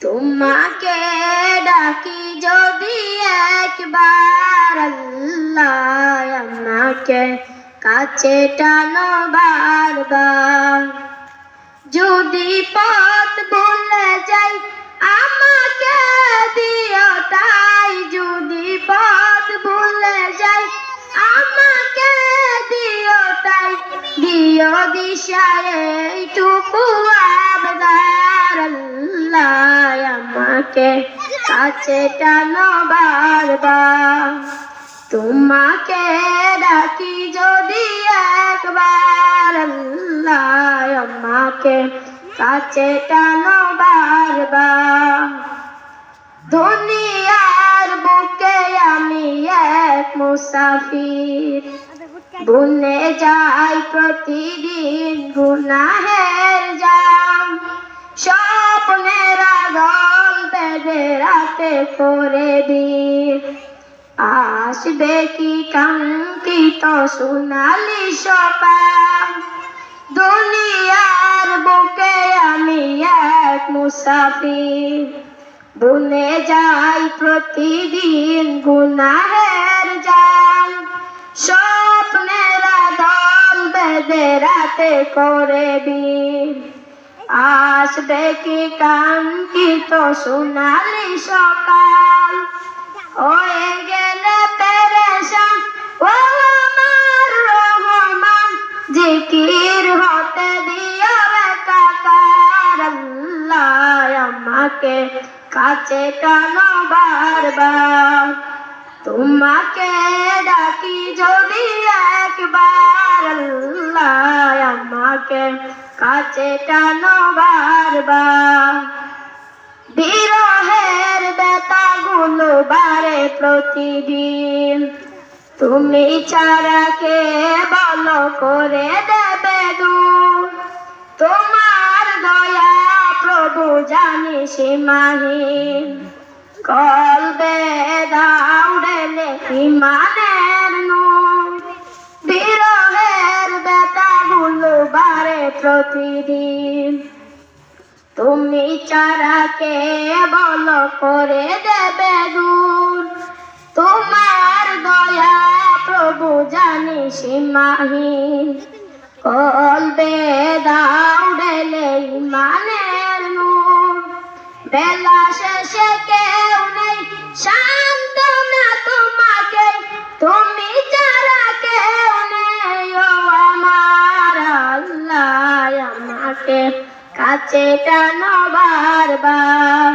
তোমাকে ডাকি যদি একবার আল্লাহ আমাকে কাছে টানো বারবার। যদি পথ ভুলে যাই, আমাকে দিও তাই। যদি পথ ভুলে যাই, আমাকে দিও তাই। দিও দিশায় এইটুকু আমাকে কাছে টানো বারবার তোমাকে ডাকি যদি একবার আমাকে কাছে টানো বারবার দুনিয়ার বুকে আমি এক মুসাফির। বুনে যাই প্রতিদিন, গুনাহের জাম করে দিন। আসবে কি কাঙ্ক্ষিত সোনালি সকাল দুনিয়ার বুকে আমি এক মুসাফির। বুনে যাই প্রতিদিন গুনাহের জাল। স্বপ্নের দল বেঁধে রাতে করে দিন। আসবে কি কাঙ্ক্ষিত সোনালি সকাল? হয়ে গেলে পেরেশান ও আমার রহমান, জিকির হতে দিও কাকার আল্লাহ আমাকে কাছে টানো বারবার। তোমাকে ডাকি যদি একবার। আল্লাহ আমাকে কাছে টানো বারবার। বিরহের বেতাগুলো বারে প্রতিদিন। তুমি চারাকে বলো করে দেবে দূর? তোমার দয়া প্রভু জানি সীমাহীন। কলবে দাউড়েলে ইমানের বারে প্রতিদিন। তুমি চারাকে বল করে দেবে দূর? তোমার দয়া প্রভু জানি সীমাহীন। কলবে দাউড়েলে ইমানের নূর। বেলা শেষে কেউ নেই, শান্ত কাছে টানো বারবার।